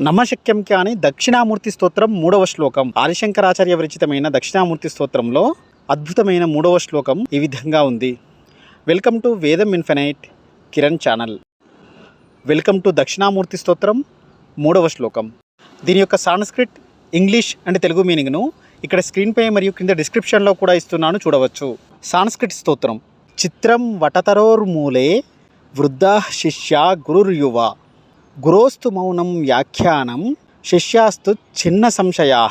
నమశక్యం కాని దక్షిణామూర్తి స్తోత్రం మూడవ శ్లోకం. ఆదిశంకరాచార్య విరచితమైన దక్షిణామూర్తి స్తోత్రంలో అద్భుతమైన మూడవ శ్లోకం ఈ విధంగా ఉంది. Welcome to Vedam infinite Kiran channel. Welcome to Dakshinamurthy Stotram మూడవ శ్లోకం. దీని యొక్క సాంస్క్రిట్ ఇంగ్లీష్ అండ్ తెలుగు మీనింగ్ను ఇక్కడ స్క్రీన్పై మరియు కింద డిస్క్రిప్షన్లో కూడా ఇస్తున్నాను చూడవచ్చు. సాంస్క్రిట్ స్తోత్రం. చిత్రం వటతరోర్మూలే వృద్ధా శిష్య గురుర్యువ. గురోస్తు మౌనం వ్యాఖ్యానం శిష్యాస్తు చిన్న సంశయా.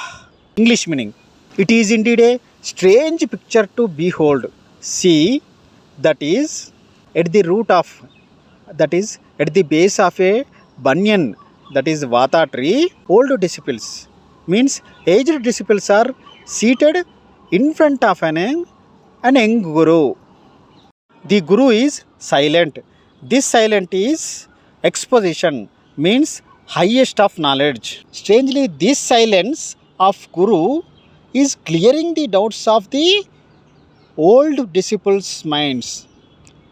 English meaning it is indeed a strange picture to behold see that is at the root of that is at the base of a banyan that is vata tree old disciples means aged disciples are seated in front of an an young guru the guru is silent this silent is exposition means highest of knowledge strangely this silence of guru is clearing the doubts of the old disciples minds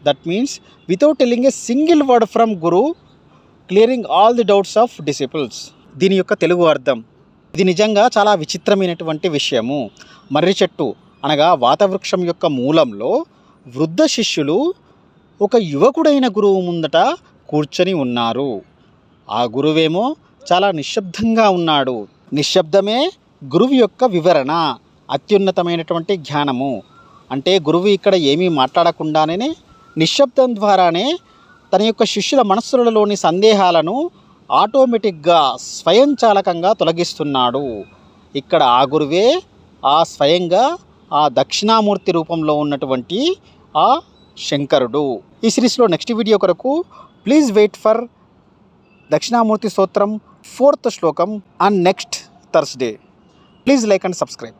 that means without telling a single word from guru clearing all the doubts of disciples దీని యొక్క తెలుగు అర్థం. ఇది నిజంగా చాలా విచిత్రమైనటువంటి విషయము. మర్రి చెట్టు అనగా వాతవృక్షం యొక్క మూలంలో వృద్ధ శిష్యులు ఒక యువకుడైన గురువు ముందట కూర్చొని ఉన్నారు. ఆ గురువేమో చాలా నిశ్శబ్దంగా ఉన్నాడు. నిశ్శబ్దమే గురువు యొక్క వివరణ అత్యున్నతమైనటువంటి జ్ఞానము. అంటే గురువు ఇక్కడ ఏమీ మాట్లాడకుండానే నిశ్శబ్దం ద్వారానే తన యొక్క శిష్యుల మనస్సులలోని సందేహాలను ఆటోమేటిక్గా స్వయంచాలకంగా తొలగిస్తున్నాడు. ఇక్కడ ఆ గురువే ఆ స్వయంగా ఆ దక్షిణామూర్తి రూపంలో ఉన్నటువంటి ఆ శంకరుడు. ఈ సిరీస్లో నెక్స్ట్ వీడియో కొరకు please wait for Dakshinamurthy Stotram fourth శ్లోకం and next Thursday please like and subscribe